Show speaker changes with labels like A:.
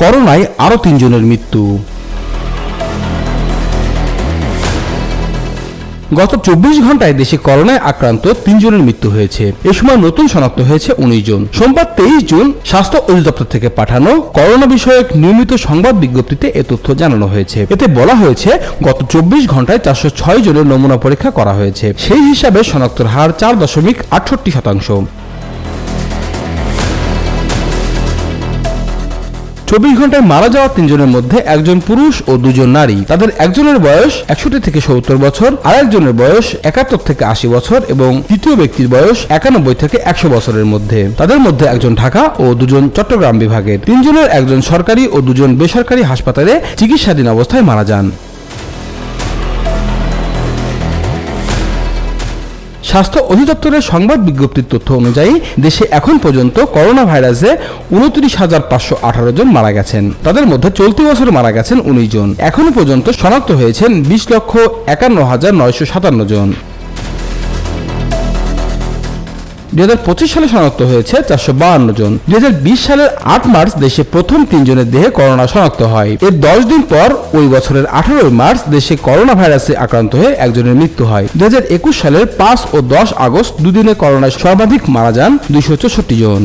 A: করোনায় আরও তিনজনের মৃত্যু। গত চব্বিশ ঘন্টায় দেশে করোনায় আক্রান্ত তিনজনের মৃত্যু হয়েছে। এ সময় নতুন শনাক্ত হয়েছে উনিশ জন। সোমবার তেইশ জুন স্বাস্থ্য অধিদপ্তর থেকে পাঠানো করোনা বিষয়ক নিয়মিত সংবাদ বিজ্ঞপ্তিতে এ তথ্য জানানো হয়েছে। এতে বলা হয়েছে, গত চব্বিশ ঘন্টায় চারশো ছয় জনের নমুনা পরীক্ষা করা হয়েছে। সেই হিসাবে শনাক্তের হার চার দশমিক আটষট্টি শতাংশ। চব্বিশ ঘন্টায় মারা যাওয়া তিনজনের মধ্যে একজন পুরুষ ও দুজন নারী। তাদের একজনের বয়স একষট্টি থেকে সত্তর বছর আর একজনের বয়স একাত্তর থেকে আশি বছর এবং তৃতীয় ব্যক্তির বয়স একানব্বই থেকে একশো বছরের মধ্যে। তাদের মধ্যে একজন ঢাকা ও দুজন চট্টগ্রাম বিভাগের। তিনজনের একজন সরকারি ও দুজন বেসরকারি হাসপাতালে চিকিৎসাধীন অবস্থায় মারা যান। স্বাস্থ্য অধিদপ্তরের সংবাদ বিজ্ঞপ্তির তথ্য অনুযায়ী, দেশে এখন পর্যন্ত করোনা ভাইরাসে উনত্রিশ হাজার পাঁচশো আঠারো জন মারা গেছেন। তাদের মধ্যে চলতি বছর মারা গেছেন উনিশ জন। এখনও পর্যন্ত শনাক্ত হয়েছেন বিশ লক্ষ একান্ন হাজার নয়শো সাতান্ন জন। দুই হাজার পঁচিশ সালে শনাক্ত হয়েছে চারশো বাহান্ন জন। দুই হাজার বিশ সালের আট মার্চ দেশে প্রথম তিনজনের দেহে করোনা শনাক্ত হয়। এর দশ দিন পর ওই বছরের আঠারোই মার্চ দেশে করোনা ভাইরাসে আক্রান্ত হয়ে একজনের মৃত্যু হয়। দুই হাজার একুশ সালের পাঁচ ও দশ আগস্ট দুদিনে করোনায় সর্বাধিক মারা যান দুইশো চৌষট্টি জন।